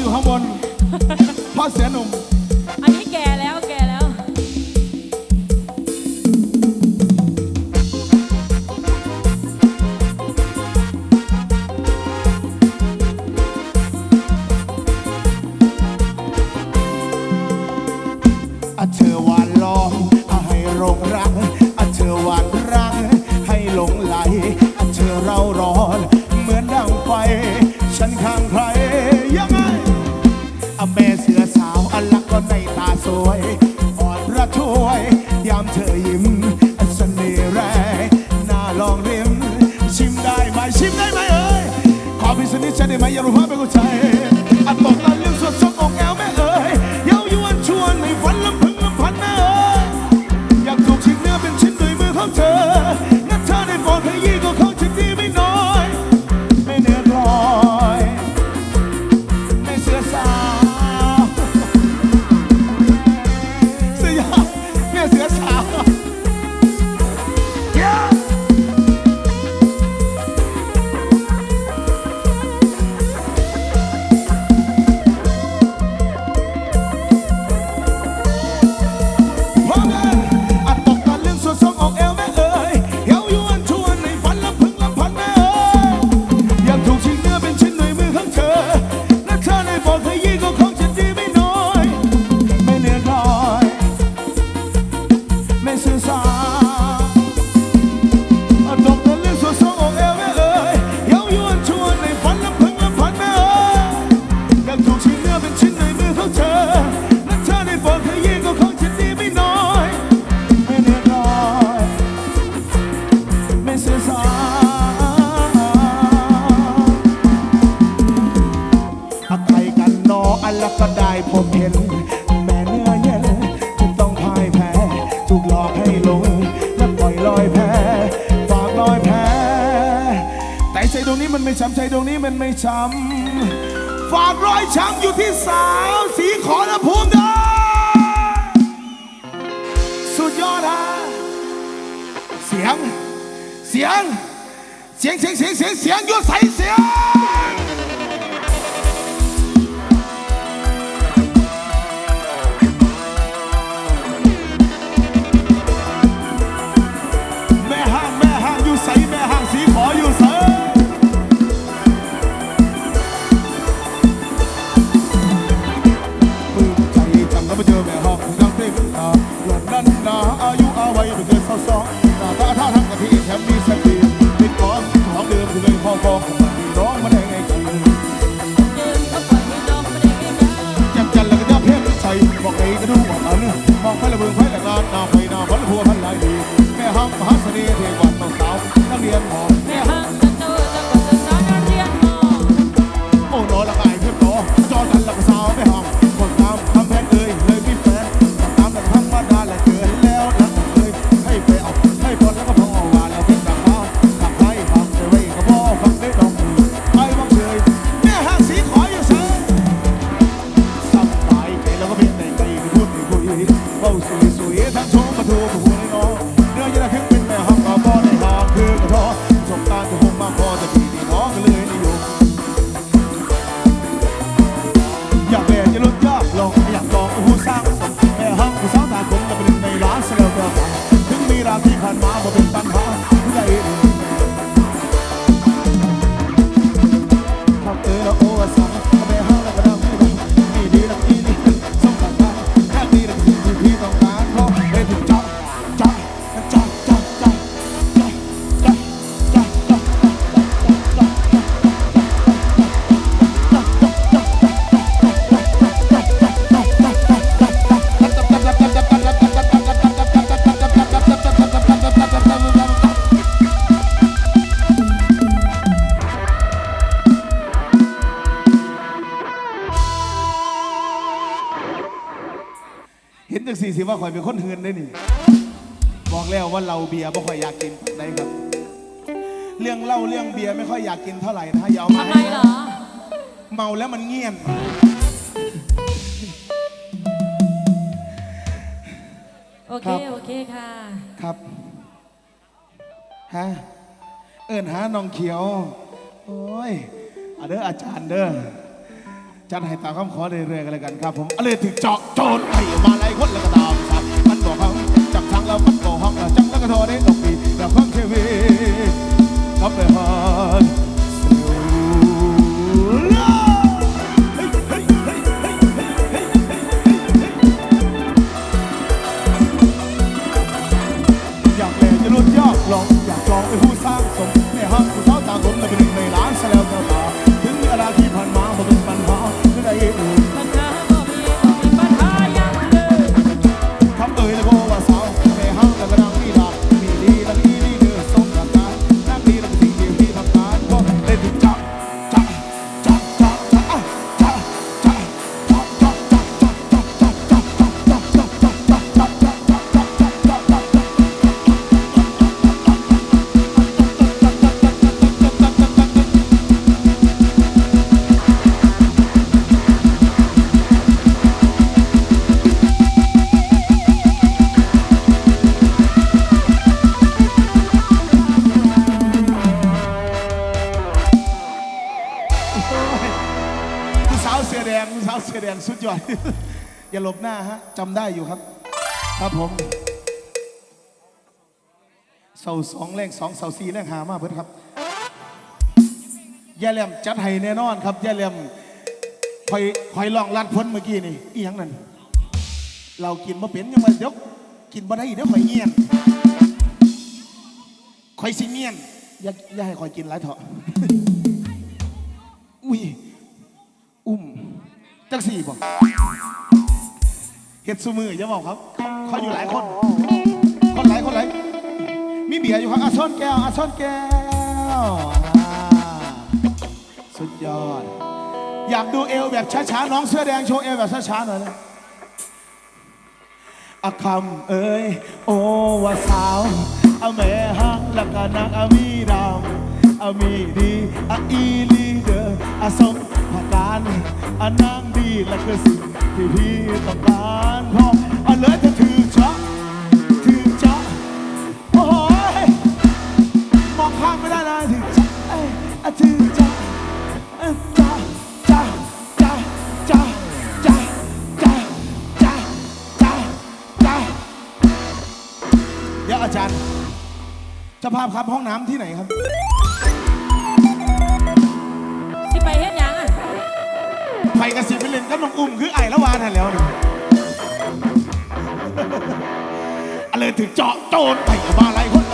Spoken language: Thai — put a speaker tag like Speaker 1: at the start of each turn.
Speaker 1: อยู่ข้างบนพ่อเสียหนุ่ม
Speaker 2: อแม่
Speaker 1: เสือสาวอันลักก็ในตาสวยอดอระทวยยามเธอยิ้มเสน่ห์แรงน่าลองเรียมชิมได้ไหมชิมได้ไหมเอ้ยขอพิสูจนิชัดได้ไหมอย่ารู้ว่าเป็นคนใจ ช้ำใจตรงนี้มันไม่ช้ำฝากรอยช้ำอยู่ที่สาวสีขอลภูมิเด้อสุดยอดฮะเสียง เสียง เสียงเสียงเสียงเสียงยุ่ใส่เสียง อายุเอาไวัยไม่เกินสองสองหน้าตาท่าทางกะทิแถมมีบดีติดก้อนหองเดิมที่เคยพอฟองมีน้องมาแดง
Speaker 2: ไอ้กัน
Speaker 1: จับจันแล้วก็จับเพี้ยนใส่บอกไอ้ก็ดูบอกอันมองไฟระเบิงไฟละกาหน้าไฟหน้าพันหัวพันลายดีแม่ห้ามหาเสน่ห์เทวันต้องสาวนักเรียนหอ
Speaker 2: ม จั
Speaker 1: งสี่สิบว่าข่อยเป็นคนหืนได้นี่ บอกแล้วว่าเราเบียร์บ่ข่อยอยากกินได้ครับ เรื่องเหล้าเรื่องเบียร์ไม่ค่อยอยากกินเท่าไหร่นะอย่าเอามา
Speaker 2: ทำไมเหรอ
Speaker 1: เมาแล้วมันเงียบ
Speaker 2: โอเค โอเคค่ะ
Speaker 1: ครับฮะเอิญหาน้องเขียว โอ้ยอเด้ออาจารย์เด้อ จัดให้ตามคำขอเรื่อยๆกันเลยกันครับ ผมอะไรถึงเจาะโจนไปมาไล่คนแล้วก็ตามสักมันบอกเขาจับทางเรามันบอกห้องเราจังแล้วก็ทอได้ตกปีแล้วความเทวีก็ไปหอน
Speaker 2: เสื้
Speaker 1: อแดงสาวเสื้อแดงสุดยอด อย่าหลบหน้าฮะจำได้อยู่ครับ ครับผมเสาสองแรงสองเสาสี่แรงหามากเพื่อนครับย่าแหลมจัดให้แน่นอนครับย่าแหลมคอยคอยลองลัดพ้นเมื่อกี้นี่อีหยังนั่นเรากินมาเป็นยังไงเดี๋ยวกินมาได้เดี๋ยวคอยเงียนคอยสิเงียนอย่าอย่าให้คอยกินหลายเถอะ จังสี่บอกเฮ็ดซูมืออย่าบอกครับเขาอยู่หลายคน คนหลายคนหลายมีเบียร์อยู่ครับอาซ่อนแก้วอาซ่อนแก้วอ่าสุดยอด อยากดูเอวแบบช้าๆน้องเสื้อแดงโชว์เอวแบบช้าๆหน่อยนะ อาคำเอ้ยโอว่าสาวอาแม่ฮักแล้วก็นางอามีดำอามีดีอาอีลี อาสมภาการอานางดีและคือสิ่งที่พี่ต้องการพราะอาเลือจะถือเจาะถือเจาะโอ้โหยมองข้ามไม่ได้นะถือเจาะเอ้ยอะถือเจาะเอ้ยเจาะเจาะเจาะเจาะเจาะเจาะเจาะเจาะเจาเดี๋ยวอาจารย์เจะภาพครับห้องน้ำที่ไหนครับ
Speaker 2: ไป
Speaker 1: กระสิบไปเล่นกับน้องอุ้มคือไอ้ละวานหันแล้วนี่อะไรถึงเจาะโจนไปกับมาไรคน